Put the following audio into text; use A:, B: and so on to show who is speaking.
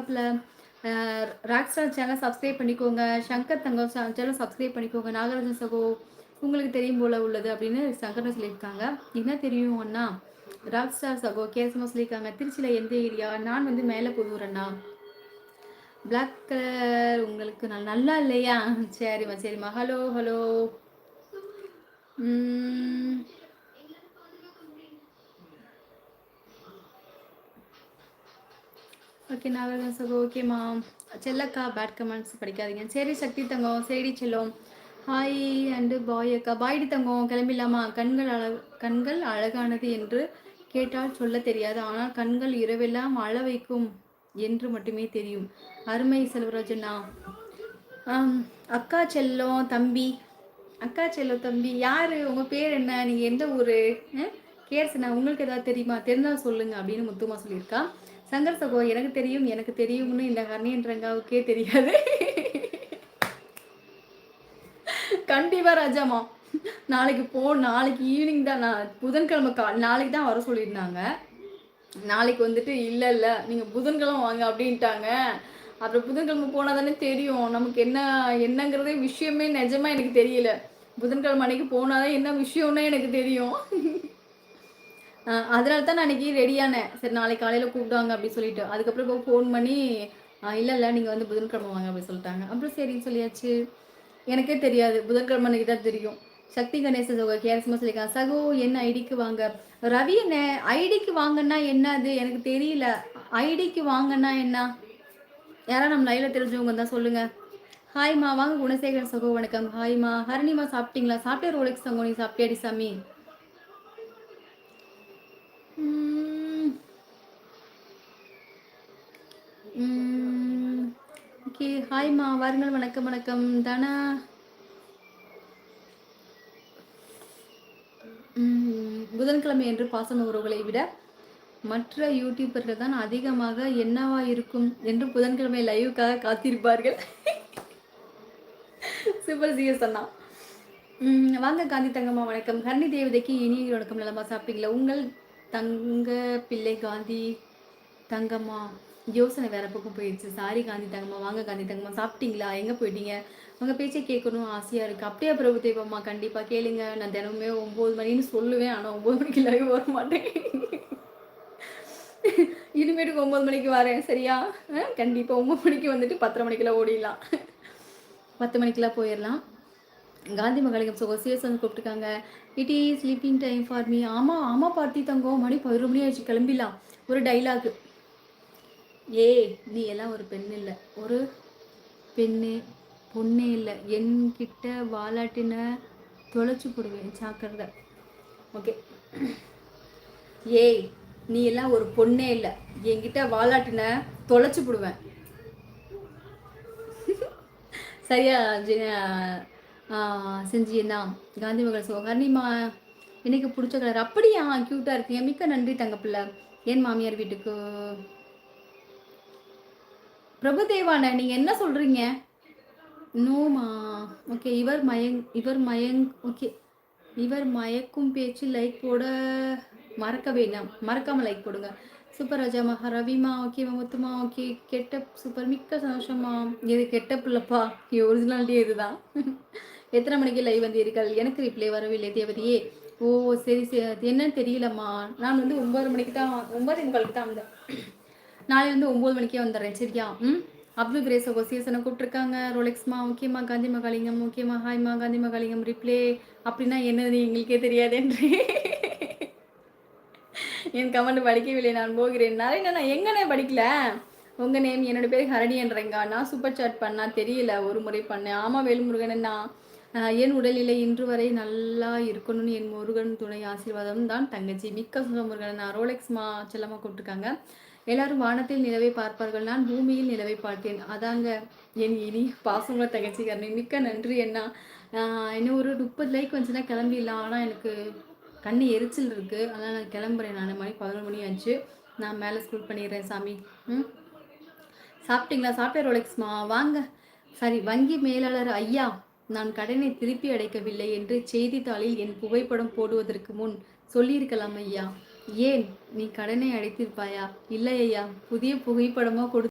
A: தங்கப்பில் Rockstar channel subscribe பண்ணிக்கோங்க சங்கர் தங்கம் channel subscribe பண்ணிக்கோங்க நாகராஜன் சகோ உங்களுக்கு தெரியும் போல உள்ளது அப்படின்னு சங்கரன் சொல்லியிருக்காங்க. என்ன தெரியும் அண்ணா? ராக் ஸ்டார் சகோ கேசமா சொல்லியிருக்காங்க திருச்சியில் எந்த ஏரியா? நான் வந்து மேலே புதூர் அண்ணா. பிளாக் கலர் உங்களுக்கு நல் நல்லா இல்லையா? சரிம்மா சரிம்மா. ஹலோ ஹலோ ஓகே நாகரகம் சகோ ஓகேம்மா செல்லக்கா பேட் கமெண்ட்ஸ் படிக்காதீங்க. சரி சக்தி தங்கம் சரி செல்லும். ஹாய் அண்டு பாய் அக்கா. பாய்டி தங்கம் கிளம்பிடலாமா? கண்கள் அழ கண்கள் அழகானது என்று கேட்டால் சொல்ல தெரியாது. ஆனால் கண்கள் இரவெல்லாம் அழ வைக்கும் என்று மட்டுமே தெரியும். அருமை செல்வராஜனா அக்கா செல்லம் தம்பி. அக்கா செல்லம் தம்பி யார்? உங்கள் பேர் என்ன? நீங்கள் எந்த ஊர்? கேர்ஸ்ண்ணா உங்களுக்கு ஏதாவது தெரியுமா? தெரிஞ்சால் சொல்லுங்கள் அப்படின்னு முத்துமா சொல்லியிருக்கா. சங்கர் சகோ எனக்கு தெரியும் எனக்கு தெரியும்னு இந்த ஹர்னியன்றங்காவுக்கே தெரியாது. கண்டிப்பாக ராஜாமா நாளைக்கு போ நாளைக்கு ஈவினிங் தான். நான் புதன்கிழமை கா நாளைக்கு தான் வர சொல்லியிருந்தாங்க. நாளைக்கு வந்துட்டு இல்லை இல்லை நீங்கள் புதன்கிழமை வாங்க அப்படின்ட்டாங்க. அப்புறம் புதன்கிழமை போனால் தானே தெரியும். நமக்கு என்ன என்னங்கிறதே விஷயமே நிஜமாக எனக்கு தெரியல. புதன்கிழமை அன்னைக்கு போனால் தான் என்ன விஷயம்னு எனக்கு தெரியும். அதனால தான் நான் அன்றைக்கி ரெடியானேன் சரி நாளைக்கு காலையில் கூப்பிடுவாங்க அப்படின்னு சொல்லிட்டு. அதுக்கப்புறம் இப்போ ஃபோன் பண்ணி இல்லை இல்லை நீங்கள் வந்து புதன்கிழமை வாங்க அப்படின்னு சொல்லிட்டாங்க. அப்புறம் சரின்னு சொல்லியாச்சு. எனக்கே தெரியாது. புதன்கிழமை அன்றைக்கி தான் தெரியும். சக்தி கணேச சகோ கேரஸ்மா சொல்லியிருக்காங்க. சகோ என்ன ஐடிக்கு வாங்க? ரவி என்ன? ஐடிக்கு வாங்கன்னா என்ன அது எனக்கு தெரியல. ஐடிக்கு வாங்கன்னா என்ன? யாரா நம்ம லைவில் தெரிஞ்சவங்க தான் சொல்லுங்கள் ஹாய்மா வாங்க குணசேகரன் சகோ வணக்கம். ஹாய்மா ஹரணிமா சாப்பிட்டீங்களா? சாப்பிட்டே ரோலெக்ஸ் சங்கோ நீ சாப்பிட்டியாடி சாமி? ஓகே ஹாய்மா வாருங்கள். வணக்கம் வணக்கம். தானா? புதன்கிழமை என்று பாசன உறவுகளை விட மற்ற யூடியூபர்கள் தான் அதிகமாக என்னவா இருக்கும் என்று புதன்கிழமை லைவுக்காக காத்திருப்பார்கள். சூப்பர் சிஎஸ் அண்ணா. வாங்க காந்தி தங்கம்மா வணக்கம். கர்ணி தேவதைக்கு இனிய வணக்கம். நலமா சாப்பிட்டீங்களா? உங்கள் தங்க பிள்ளை காந்தி தங்கம்மா யோசனை வேற பக்கம் போயிடுச்சு. சாரி காந்தி தங்கம்மா வாங்க காந்தி தங்கம்மா சாப்பிட்டீங்களா? எங்கே போயிட்டீங்க? உங்கள் பேச்சை கேட்கணும் ஆசையாக இருக்குது அப்படியே பிரபு தேவம்மா கண்டிப்பாக கேளுங்க. நான் தினமுமே ஒம்பது மணின்னு சொல்லுவேன். ஆனால் ஒம்பது மணிக்கு லைவ் வர மாட்டேன். இனிமேட்டுக்கு ஒம்பது மணிக்கு வரேன். சரியா? கண்டிப்பாக ஒம்பது மணிக்கு வந்துட்டு பத்தரை மணிக்கெல்லாம் ஓடிடலாம். பத்து மணிக்கெல்லாம் போயிடலாம். காந்தி மகளிகம் ஸோ சிஎஸ்என் கூப்பிட்டுருக்காங்க. It is sleeping time for me ஆமாம் ஆமாம் பார்த்தி தங்கம். மணி பதினொரு மணி ஆயிடுச்சு கிளம்பிடலாம். ஒரு டைலாக் ஏ நீ எல்லாம் ஒரு பெண் இல்லை. ஒரு பெண்ணு பொண்ணே இல்லை. என்கிட்ட வாலாட்டின தொலைச்சி போடுவேன் சாக்கிறத ஓகே ஏய் நீ எல்லாம் ஒரு பொண்ணே இல்லை. என்கிட்ட வாலாட்டின தொலைச்சி போடுவேன். சரியா செஞ்சியண்ணா காந்தி மகள் சோ எனக்கு பிடிச்ச கலர் அப்படியா க்யூட்டாக இருக்கீங்க மிக்க நன்றி தங்கப்பில்லை என் மாமியார் வீட்டுக்கு? பிரபுதேவான நீங்கள் என்ன சொல்கிறீங்க நோமா ஓகே இவர் மயங் இவர் மயங் ஓகே இவர் மயக்கும் பேச்சு லைக் போட மறக்க வேண்டாம். மறக்காமல் லைக் போடுங்க. சூப்பர் ராஜாமா ரவிமா ஓகே முத்துமா ஓகே கெட்ட சூப்பர் மிக்க சந்தோஷமா இது கெட்ட பிள்ளைப்பா. ஒரிஜினாலிட்டி இதுதான் எத்தனை மணிக்கு லைவ் வந்தீர்கள்? எனக்கு ரிப்ளை வரவில்லை தேவதையே. ஓ சரி சரி. என்னன்னு தெரியலம்மா. நான் வந்து ஒம்பது மணிக்கு தான் ஒம்பது முக்காலுக்கு தான் வந்தேன். நாளை வந்து ஒம்பது மணிக்கே வந்துடுறேன் சரியா? ம்? அப்துல் கிரேஸ் சீசனை கூப்பிட்ருக்காங்க ரோலெக்ஸ்மா முக்கியமாக காந்தி மகாலிங்கம் முக்கியமாக ஹாய்மா காந்தி மகாலிங்கம் ரிப்ளே அப்படின்னா என்னது எங்களுக்கே தெரியாதுன்றே என் கமெண்ட் படிக்கவில்லை நான் போகிறேன். நிறைய நான் எங்கனே படிக்கல? உங்கள் நேம் என்னோட பேர் ஹரணின்றேங்க நான் சூப்பர் சாட் பண்ணால் தெரியல ஒரு முறை பண்ணேன். ஆமாம் வேல்முருகன் என் உடல்நிலை இன்று வரை நல்லா இருக்கணும்னு என் முருகன் துணை ஆசீர்வாதம் தான். தங்கச்சி மிக்க முருகன் நான் ரோலெக்ஸ்மா செல்லமாக கூப்பிட்டுருக்காங்க எல்லாரும் வானத்தில் நிலவை பார்ப்பார்கள். நான் பூமியில் நிலவை பார்த்தேன். அதாங்க என் இனி பாசங்கள தகச்சிக்காரனே மிக்க நன்றி என்ன இன்னும் ஒரு முப்பது லைக் வந்துச்சுன்னா கிளம்பிடலாம். ஆனால் எனக்கு கண்ணு எரிச்சல் இருக்குது அதனால் நான் கிளம்புறேன். நான் மணி பதினொரு மணி ஆச்சு. நான் மேலே ஸ்கூல் பண்ணிடுறேன் சாமி. ம்? சாப்பிட்டீங்களா? சாப்பிட்டேன் ரோலெக்ஸ்மா வாங்க. சரி வங்கி மேலாளர் ஐயா. நான் கடனை திருப்பி அடைக்கவில்லை என்று செய்தித்தாளில் என் புகைப்படம் போடுவதற்கு முன் சொல்லியிருக்கலாம் ஐயா. ஏன்? நீ கடனை அடைத்திருப்பாயா? இல்லை ஐயா. புதிய புகைப்படமா கொடு